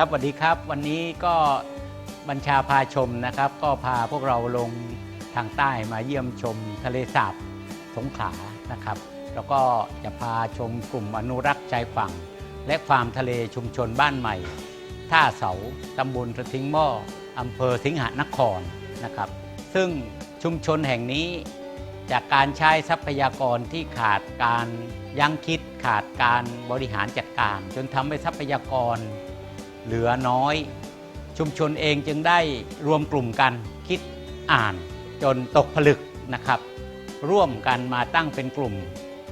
ครับสวัสดีครับ วันนี้ก็บัญชาพาชมนะครับ ก็พาพวกเราลงทางใต้มาเยี่ยมชมทะเลสาบสงขลานะครับ แล้วก็จะพาชมกลุ่มอนุรักษ์ชายฝั่ง และฟาร์มทะเลชุมชนบ้านใหม่ ท่าเสาตำบลสะทิ้งหม้ออำเภอสิงหนครนะครับ ซึ่งชุมชนแห่งนี้จากการใช้ทรัพยากรที่ขาดการยั้งคิดขาดการบริหารจัดการ จนทำให้ทรัพยากร เหลือน้อย ชุมชนเองจึงได้รวมกลุ่มกันคิดอ่านจนตกผลึกนะครับ ร่วมกันมาตั้งเป็นกลุ่ม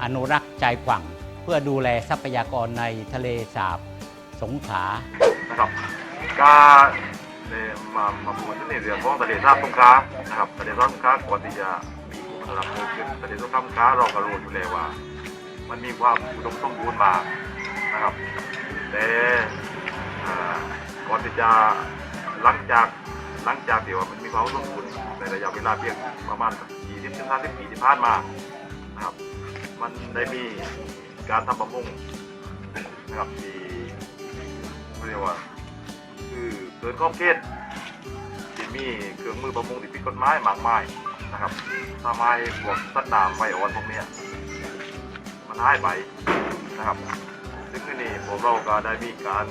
อนุรักษ์ใจฝั่ง เพื่อดูแลทรัพยากรในทะเลสาบสงขลานะครับก็เลยมามาพูดถึงในเรื่องของทะเลสาบสงขลานะครับทะเลสาบสงขลาก่อนที่จะมีระดับเพิ่มขึ้นทะเลสาบสงขลาเราก็รู้อยู่แล้วว่า มันมีความอุดมสมบูรณ์มากนะครับ แต่อ่ ก่อนที่จะหลังจากหลังจากเดี๋ยวมันมีความอุดมสมบูรณ์ในระยะเวลาเพียงประมาณ20ถึง50ปีที่ผ่านมานะครับ มันได้มีการทำประมงนะครับที่เรียกว่าคือเกินขอบเขตที่มีเครื่องมือประมงที่ผิดกฎหมายมากมายนะครับทำให้พวกสัตว์น้ำไวอ่อนพวกนี้มันหายไปนะครับ ซึ่งที่นี่พวกเราก็ได้มีการ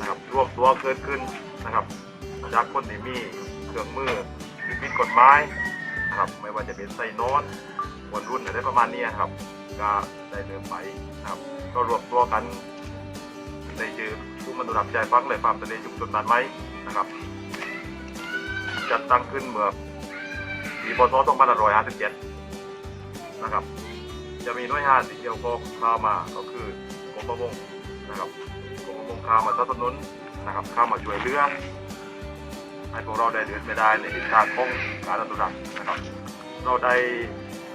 นะครับรวบตัวเกิดขึ้นนะครับจากคนที่มีเครื่องมือที่ผิดกฎหมายครับไม่ว่าจะเป็นไซนอนวนรุ่นอะไรประมาณนี้ครับก็ได้เริ่มไปครับ ก็รวบตัวกันในชื่อผู้มนุรักษ์ใจฟังและฟาร์มทะเลชุมชนบ้นไม้นะครับ จัดตั้งขึ้นเมื่อปีพศ2557 นะครับ จะมีหน่วยงานที่เกี่ยวข้องเข้ามาก็คือกรมประมงนะครับ กรมประมงเข้ามาสนับสนุนนะครับเข้ามาช่วยเหลือให้พวกเราได้เดินไปได้ในทิศทางของการอนุรักษ์นะครับ เราได้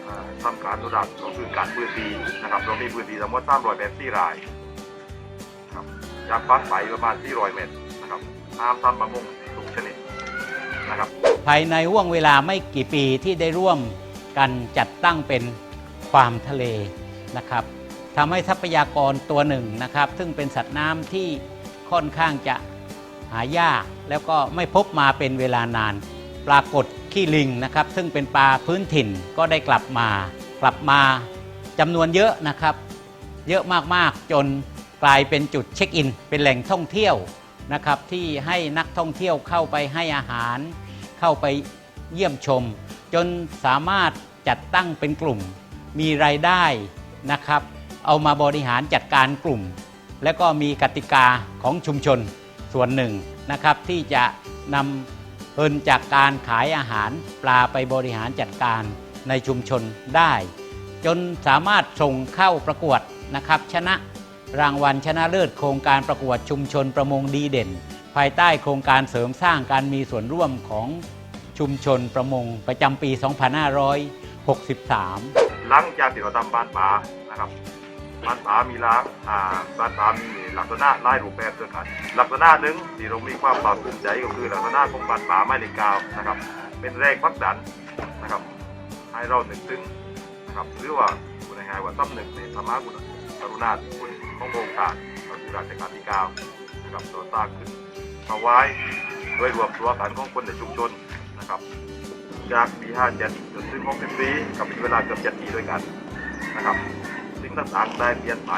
อ่าทำการอนุรักษ์ก็คือการพื้นที่นะครับ เรามีพื้นที่ทั้งหมด384รายครับจากฟังไปประมาณ 400 เมตรนะครับห้ามทำประมงทุกชนิดนะครับ ภายในห่วงเวลาไม่กี่ปีที่ได้ร่วมกันจัดตั้งเป็นฟาร์มทะเลนะครับ ทำให้ทรัพยากรตัวหนึ่งนะครับ ซึ่งเป็นสัตว์น้ำที่ค่อนข้างจะหายาก แล้วก็ไม่พบมาเป็นเวลานาน ปรากฏขี้ลิงนะครับ ซึ่งเป็นปลาพื้นถิ่นก็ได้กลับมา กลับมาจำนวนเยอะนะครับ เยอะมากๆจนกลายเป็นจุดเช็คอิน เป็นแหล่งท่องเที่ยวนะครับ ที่ให้นักท่องเที่ยวเข้าไปให้อาหาร เข้าไปเยี่ยมชม จนสามารถจัดตั้งเป็นกลุ่มมีรายได้นะครับ เอามาบริหารจัดการกลุ่ม แล้วก็มีกติกาของชุมชนส่วนหนึ่งนะครับ ที่จะนำเงินจากการขายอาหารปลาไปบริหารจัดการในชุมชนได้ จนสามารถส่งเข้าประกวดนะครับ ชนะรางวัลชนะเลิศโครงการประกวดชุมชนประมงดีเด่น ภายใต้โครงการเสริมสร้างการมีส่วนร่วมของชุมชนประมงประจำปี 2563 หลังจากที่เราทำบ้านป่านะครับ บ้านป่ามีล้างอ่าบ้านป่ามีลักษณะหลายรูปแบบด้วยกันลักษณะหนึ่งที่เรามีความภาคภูมิใจก็คือลักษณะของบ้านป่าไม้เลกาวนะครับ เป็นแรงผลักดันนะครับ ให้เราหนึ่งถึงนะครับหรือว่าคุณง่ายว่าซ้ำหนึ่งในธรรมะคุณกรุณาธิคุณขององค์ท่านพระพุทธราชการที่เก้านะครับต่อสร้างขึ้นเอาไว้ด้วยรวมตัวกันของคนในชุมชนนะครับจากปี57จนถึง60ปีกับเป็นเวลาเกือบ7ปีด้วยกันนะครับ สิ่งต่างๆได้เปลี่ยนไป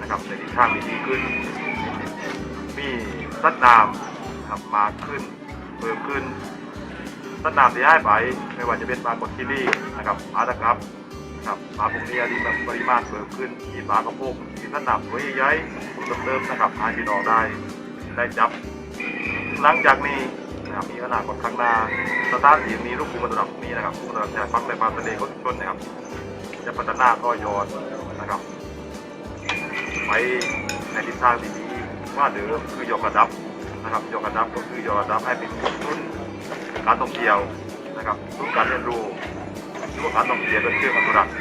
นะครับในทิศทางที่ดีขึ้น มีสัตว์น้ำครับมากขึ้นเพิ่มขึ้นสัตน้ำที่ให้ไปไม่ว่าจะเป็นปลากดคิรี่นะครับปลาตะกรับนะครับปลาพวกนี้ที่แบบปริมาณเพิ่มขึ้นมีปลากระพงมีสัตน้ำตัวใหญ่ๆเติมนะครับให้พี่น้องได้ได้จับ หลังจากนี้นะครับมีอนาคตข้างหน้าสถานที่นี้ลูกภูมิระดับนี้นะครับภูมิระดับจากฟังในฟาร์มทะเลของชุมชนนะครับ จะพัฒนาต่อยอด นะครับไปในทิศทางดีกว่าเดิมคือยกระดับนะครับยกระดับก็คือยกระดับให้เป็นทุนการท่องเที่ยวนะครับทุนการเรียนรู้รือว่าการท่องเที่ยวเป็นเชื่อมอนุรักษ์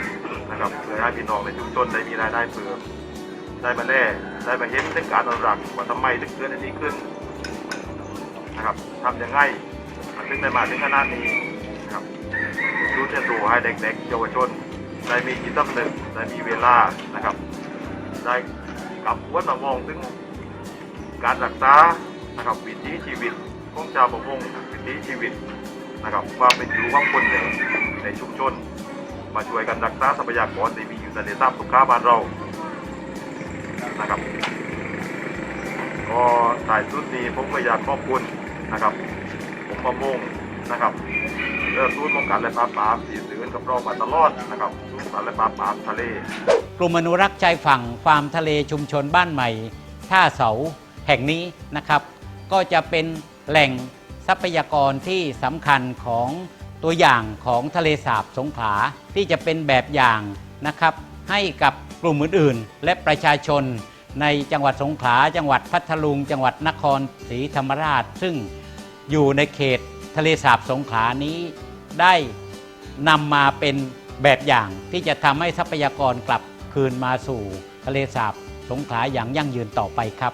นะครับเพื่อให้พี่น้องในชุมชนได้มีรายได้เพิ่มได้มาแน่ได้มาเห็นเรื่องการอนุรักษ์ว่าทำไมถึงเกิดอันนี้ขึ้นนะครับทำยังไงถึงได้มาถึงขนาดนี้นะครับรู้เรียนรู้ให้เด็กๆเยาวชน ได้มีจิตสำนึกได้มีเวลานะครับได้กลับวนมามองถึงการรักษานะครับวิถีชีวิตของชาวประมงวิถีชีวิตนะครับความเป็นอยู่ของคนในในชุมชน มาช่วยกันรักษาทรัพยากรที่มีอยู่ในทะเลสาบสงขาบ้านเรานะครับก็ถ่ายสุดนี้ผมก็อยากขอบคุณนะครับ ผมประมงนะครับ เริ่มรู้ป้องกันและปราบปรามสีเสือนกับเรามาตลอดนะครับรู้ป้องกันและปราบปรามทะเล กลุ่มอนุรักษ์ชายฝั่งฟาร์มทะเลชุมชนบ้านใหม่ ท่าเสาแห่งนี้นะครับ ก็จะเป็นแหล่งทรัพยากรที่สำคัญของตัวอย่างของทะเลสาบสงขลาที่จะเป็นแบบอย่างนะครับ ให้กับกลุ่มอื่นๆ และประชาชนในจังหวัดสงขลาจังหวัดพัทลุง จังหวัดนครศรีธรรมราช ซึ่งอยู่ในเขตทะเลสาบสงขลานี้ ได้นำมาเป็นแบบอย่างที่จะทำให้ทรัพยากรกลับคืนมาสู่ทะเลสาบสงขลาอย่างยั่งยืนต่อไปครับ